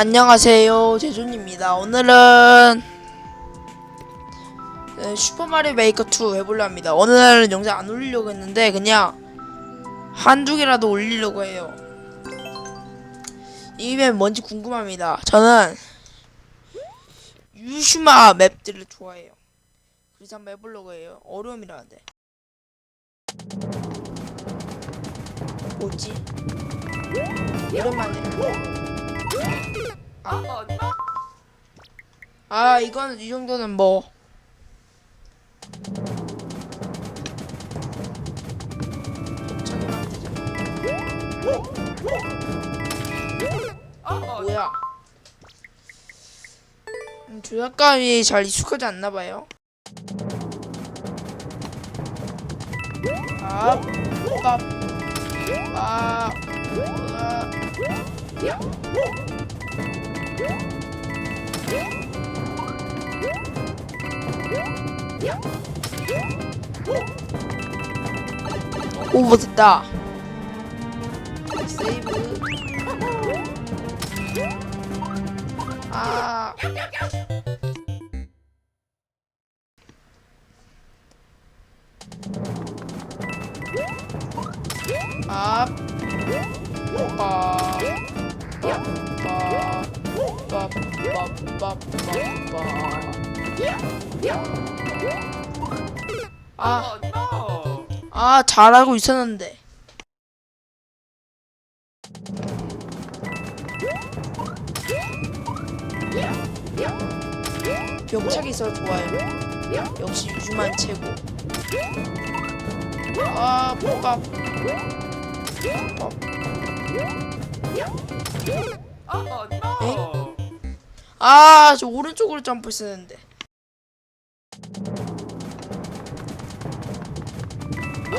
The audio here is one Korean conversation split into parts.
안녕하세요 제존입니다. 오늘은 네, 슈퍼마리오 메이커 2 해보려 합니다. 오늘은 영상 안 올리려고 했는데 그냥 한두 개라도 올리려고 해요. 이게 뭔지 궁금합니다. 저는 유슈마 맵들을 좋아해요. 그래서 한번 해보려고 해요. 어려움이라는데. 뭐지? 오랜만에 아, 아 이건 이 정도는 뭐. 뭐야? 음, 조작감이 잘 익숙하지 않나 봐요. 아, 밥, 아, 아. 오 못했다. 세이브. 아. 아, 아, 아, 잘하고 있었는데. 벽차기 있어 좋아요. 역시 유주만 최고. 아, 밥. 아, 저 오른쪽으로 점프했었는데.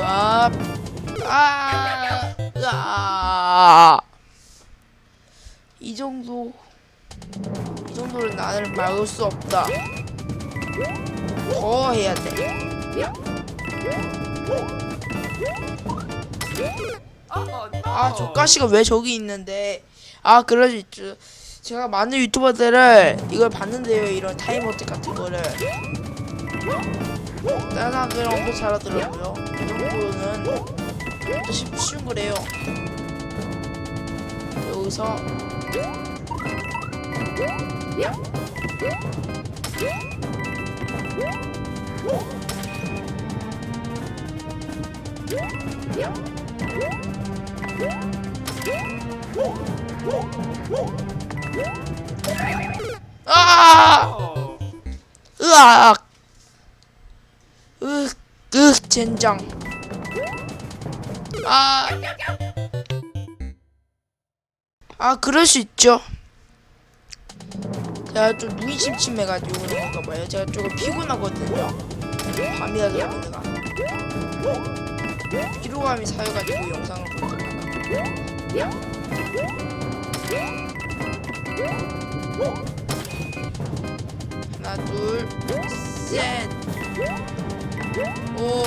아, 아, 아. 이 정도, 이 정도는 나를 막을 수 없다. 더 해야 돼. 아, 조가시가 왜 저기 있는데? 아, 그럴 수 있죠. 제가 많은 유튜버들을 이걸 봤는데요, 이런 타임어택 같은 거를. 다른 사람들은 엄청 잘하더라고요. 이 정도는 진짜 쉽, 쉬운 거래요. 여기서 아! 으악! 으, 으, 젠장. 아. 아, 그럴 수 있죠. 제가 좀 눈이 침침해가지고 그런 건가 봐요. 제가 조금 피곤하거든요. 밤이라서 그런가. 피로감이 쌓여가지고 영상을 보다가. 둘, 셋. 오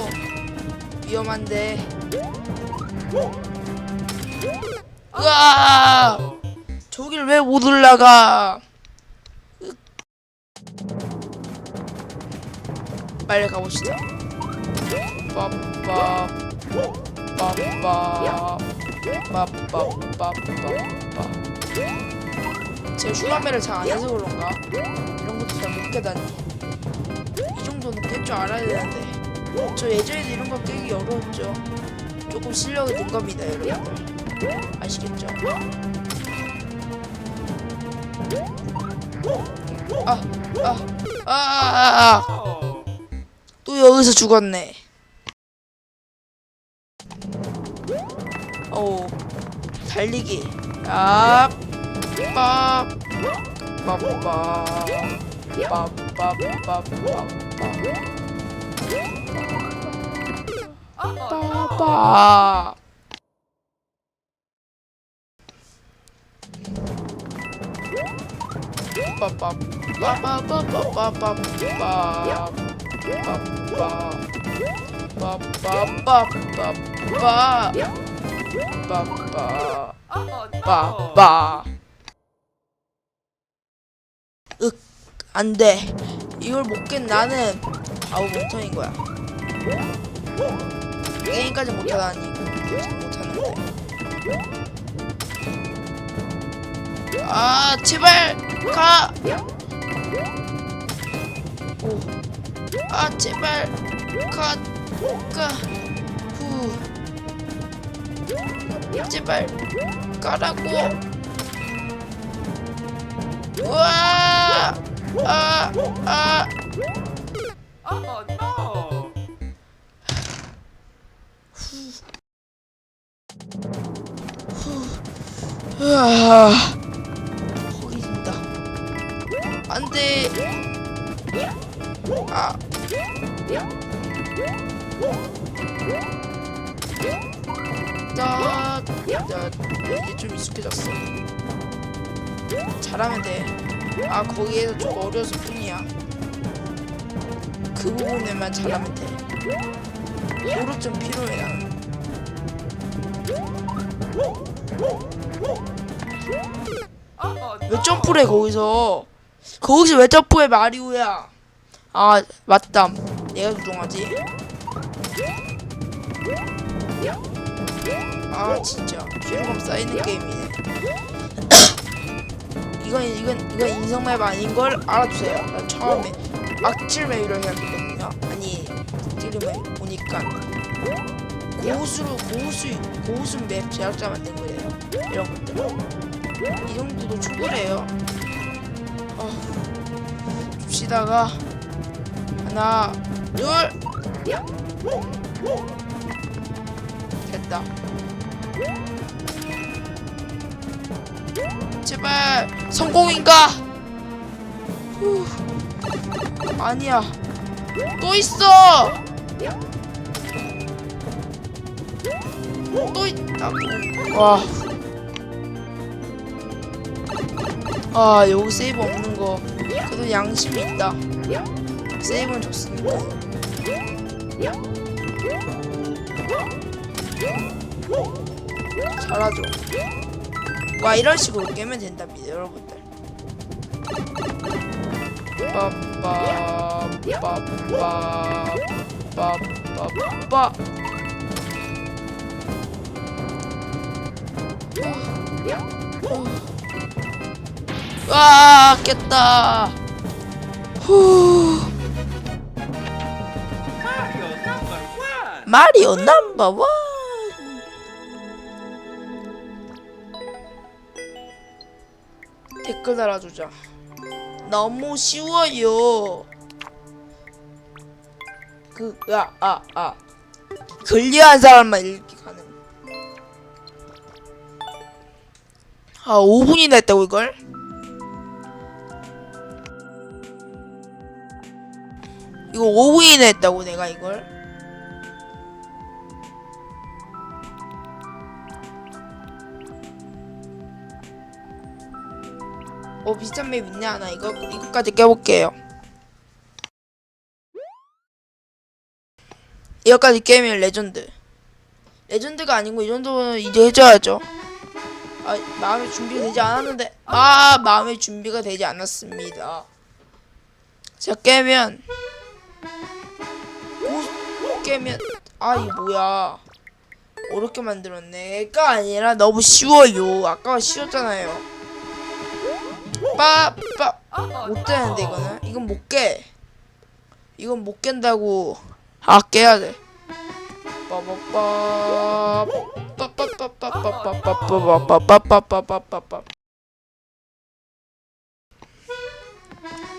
위험한데 으아 저길 왜 못 올라가 으. 빨리 가봅시다 빠빠 빠빠 빠빠 빠빠 빠 제 슈가메를 잘 안 해서 그런가? 이런 것도 잘 못 깨다니 이 정도는 깰 줄 알아야 되는데. 저 예전에도 이런 거 깨기 어려웠죠. 조금 실력이 는 겁니다 여러분들. 아시겠죠? 아, 아, 아, 아, 아, 또 여기서 죽었네. 오, 달리기. 아, 빠, 빠, 빠. 빠빠 안돼. 이걸 못 깬 나는 바보 멍청인 거야. 게임까지 못하다니 못하는데. 아 제발 가! 오. 아 제발 가가후. 제발 가라고. 우와 아 아 Oh no! 으아 허기 진다 안 돼 아 자, 자, 이제 좀 익숙해졌어. 잘하면 돼. 아, 거기에서 좀 어려서 뿐이야. 그 부분에만 잘하면 돼. 노력 좀 필요해. Oh 왜 점프를 해 거기서 거기서 왜 점프해 마리오야 아 맞다 내가 조종하지 아 진짜 피로감 쌓이는 게임이네 이건 이건 이건 인성 맵 아닌 걸 알아주세요. 나 처음에 악질맵이라고 생각했거든요. 아니 악질맵 보니까 고수로 고수 고수 맵 제작자 만든 거예요. 이런 것들 이 정도도 충분해요. 어, 좀 쉬다가 하나, 둘, 됐다. 제발 성공인가? 후, 아니야. 또 있어. 또 있다고. 와. 아 여기 세이브 없는 거 그래도 양심이 있다 세이브는 줬으니까 잘하죠 와 이런 식으로 깨면 된답니다 여러분들. 빠빠빠빠빠빠빠 와 깼다. 후! 마리오 넘버 원 댓글 달아주자. 너무 쉬워요. 그야아아. 클리어한 사람만 읽기 가능. 아 5분이나 했다고 이걸? 이거 5분이나 했다고 내가 이걸 어 비싼 맵 있네. 하나 이거 이거까지 깨볼게요. 이거까지 깨면 레전드. 레전드가 아니고 이 정도는 이제 해줘야죠. 아 마음의 준비가 되지 않았는데 아 마음의 준비가 되지 않았습니다. 자 깨면 고 깨면 아 이 뭐야? 어렵게 만들었네가 아니라 너무 쉬워요. 아까 쉬웠잖아요 빠빠 Oh 못 되는데 이거는 이건 못 깨. 이건 못 깬다고. 아 깨야 돼. 빠빠빠 빠빠빠빠빠빠빠빠빠빠빠빠빠빠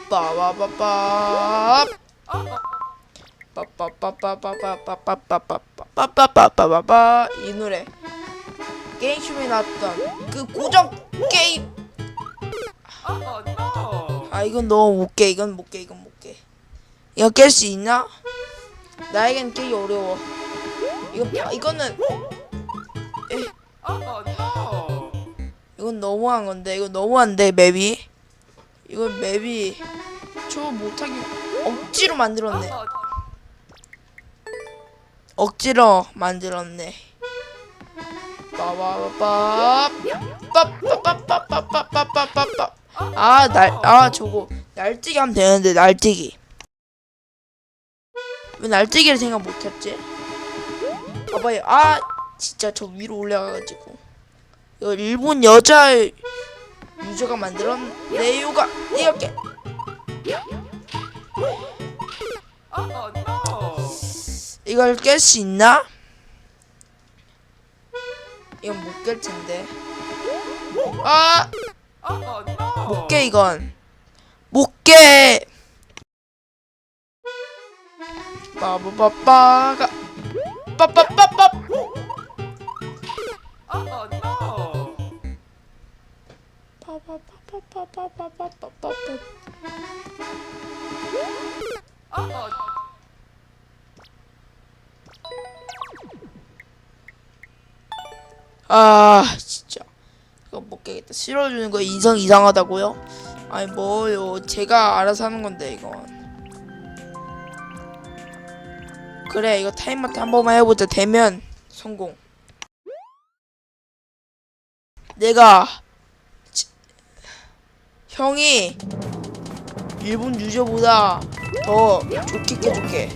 빠바바빠 빠빠빠빠빠빠빠빠빠빠빠빠빠빠빠 이 노래 게임쇼에 나왔던 그 고정 게임! 아 이건 너무 못 깨. 이건 못 깨. 이건 못 깨. 이거 깰 수 있나? 나에겐 깨기 어려워. 이거 봐, 이거는 no! 이건 너무한 건데 이거 너무한데 맵이. 이건 맵이 저 못하게 억지로 만들었네. 억지로 만들었네. 빠바바빠 빠빠빠빠빠빠빠빠빠 아 아, 날, 아, 저거. 날뛰기 하면 되는데, 날뛰기. 왜 날뛰기를 생각 못했지? 봐봐요. 아, 진짜 저 위로 올라가가지고. 이거 일본 여자 유저가 만들었 네요가 이렇게. 이걸 깰 수 있나? 이건 못 깰 텐데. 아! 못 깨 이건. 못깨 빠바빠빠가. 빠빠빠빠 아, 아, 아. 못 깨겠다. 실어주는 거 인성 이상하다고요? 아니 뭐요? 제가 알아서 하는 건데 이건. 그래 이거 타임마트 한 번만 해보자. 되면 성공. 내가 지- 형이 일본 유저보다 더 좋게 깨줄게.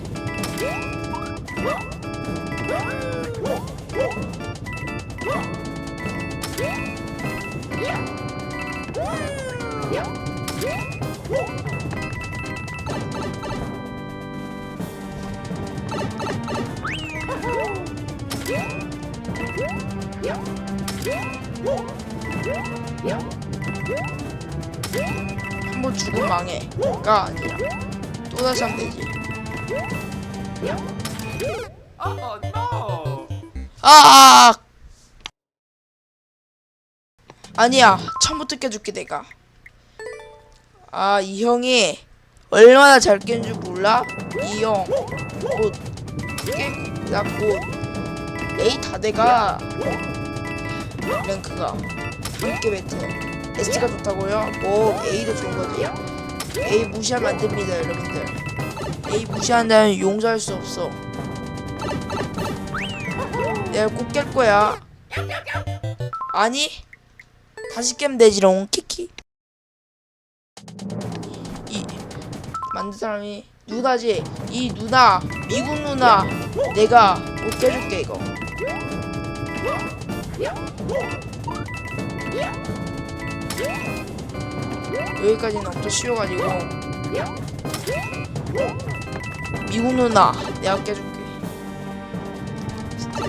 한 번 죽으면 망해가 아니라 또 다시 하면 되지. Oh no! 아! 아니야. 처음부터 깨줄게 내가. 아, 이 형이 얼마나 잘 깨는 줄 몰라? 이 형. 곧 깨고 나곧 A 다 돼가 랭크가 함께 배틀. S가 좋다고요? 뭐 A도 좋은 거지. A 무시하면 안 됩니다, 여러분들. A 무시한다면 용서할 수 없어. 내가 꼭 깰 거야. 아니? 다시 깨면 되지롱. 키키. 이 만든 사람이 누나지. 이 누나, 미국 누나. 내가 꼭 깨줄게 이거. 여기까지는 엄청 쉬워가지고 미국 누나 내가 깨줄게.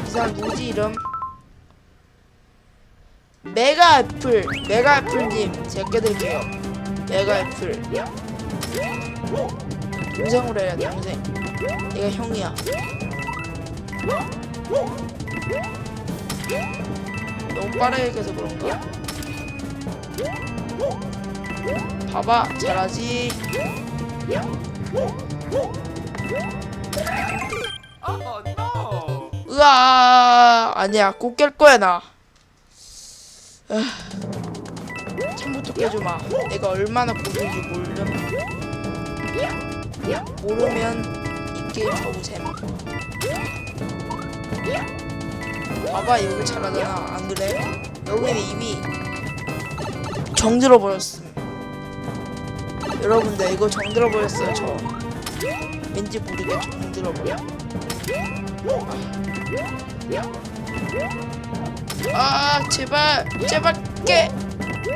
이 사람 누구지 이름? 메가 애플 메가 애플님 제가 깨드릴게요. 메가 애플. 동생으로 해야 동생. 내가 형이야. 너무 빠르게 깨서 그런가? 봐봐 잘하지? Oh no! 으아 아니야 꼭 깰 거야 나 아, 처음부터 깨줘마 내가 얼마나 고수인지 모르면. 모르면 이 게임 접으셈 봐봐 여기 잘하잖아 안 그래? 여기는 이미 정들어 버렸음 여러분들 이거 정들어 버렸어요 저. 왠지 모르게 정들어 버려 아 제발 제발 깨.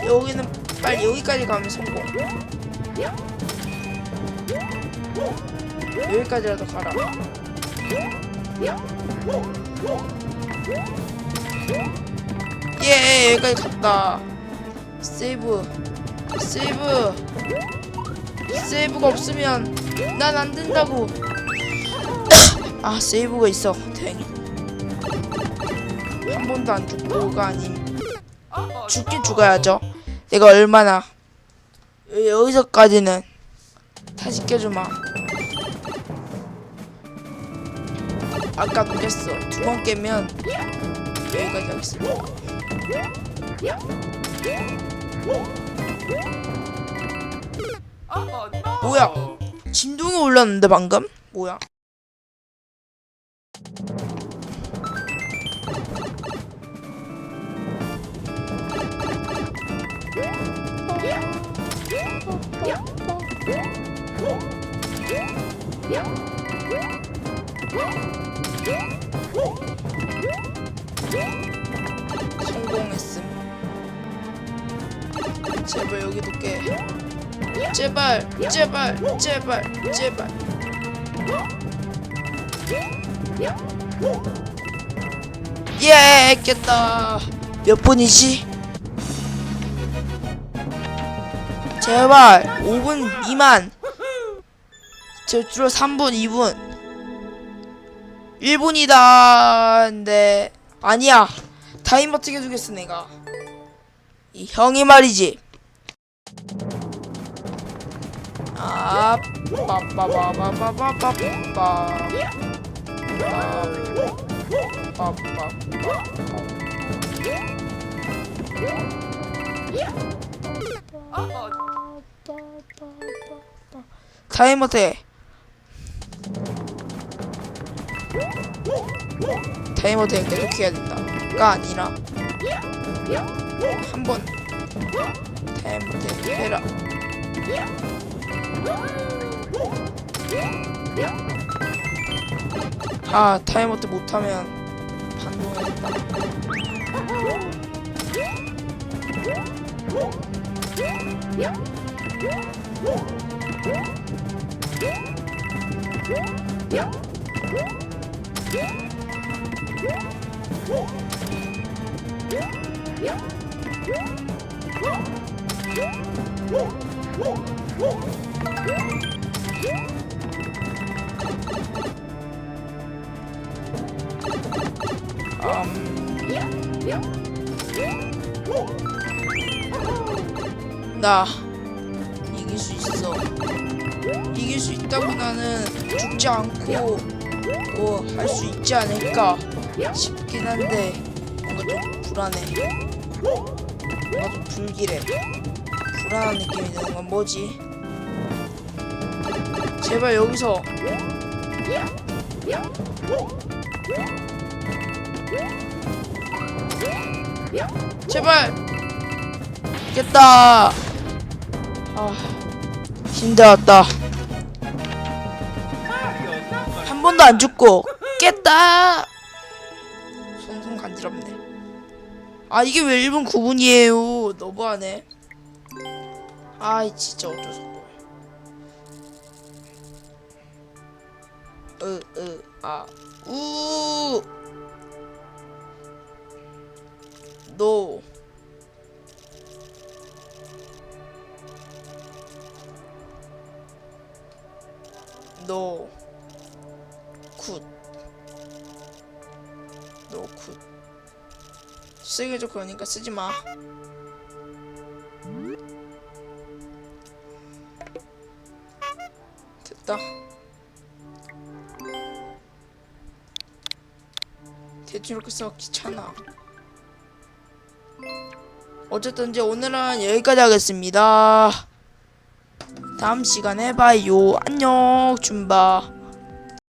여기는 빨리 여기까지 가면 성공. 여기까지라도 가라. 예 여기까지 갔다. 세이브 세이브. 세이브가 없으면 난 안 된다고. 아 세이브가 있어. 다행히 한 번도 안 죽고가 아닌 죽긴 죽어야죠. 내가 얼마나 여- 여기서까지는 다시 깨주마. 아까 깼어. 두 번 깨면 여기까지 하겠습니다. 뭐야? 진동이 올랐는데 방금? 뭐야? 성공했음. 제발 여기도 깨. 제발, 제발, 제발, 제발. 예, 깼다. 몇 분이지? 제발 5분 미만. 저 주로 3분, 2분. 1분이다. 근데 아니야. 타이머 두겠어 내가. 이 형이 말이지. 아, 빠빠바바바바바바. 빠빠빠. 타이머 돼 계속 해야 된다가 아니라 한번 타이머 돼 해라. 아 때? 못하면 반동해야겠다. 음, 나 이길 수 있어. 이길 수 있다고 나는 죽지 않고 뭐 할 수 있지 않을까 싶긴 한데 뭔가 좀 불안해. 뭔가 좀 불길해. 불안한 느낌이 드는 건 뭐지? 제발 여기서 제발 깼다 아 힘들었다. 한 번도 안 죽고 깼다. 손손 간지럽네. 아 이게 왜 1분 9분이에요? 너무하네. 아이 진짜 어쩔 수 없고 으으아우. 노 노, 굿, 노, 굿. 쓰기 좀 그러니까 쓰지 마. 됐다. 대충 이렇게 써 귀찮아. 어쨌든 이제 오늘은 여기까지 하겠습니다. 다음 시간에 봐요. 안녕, 줌바.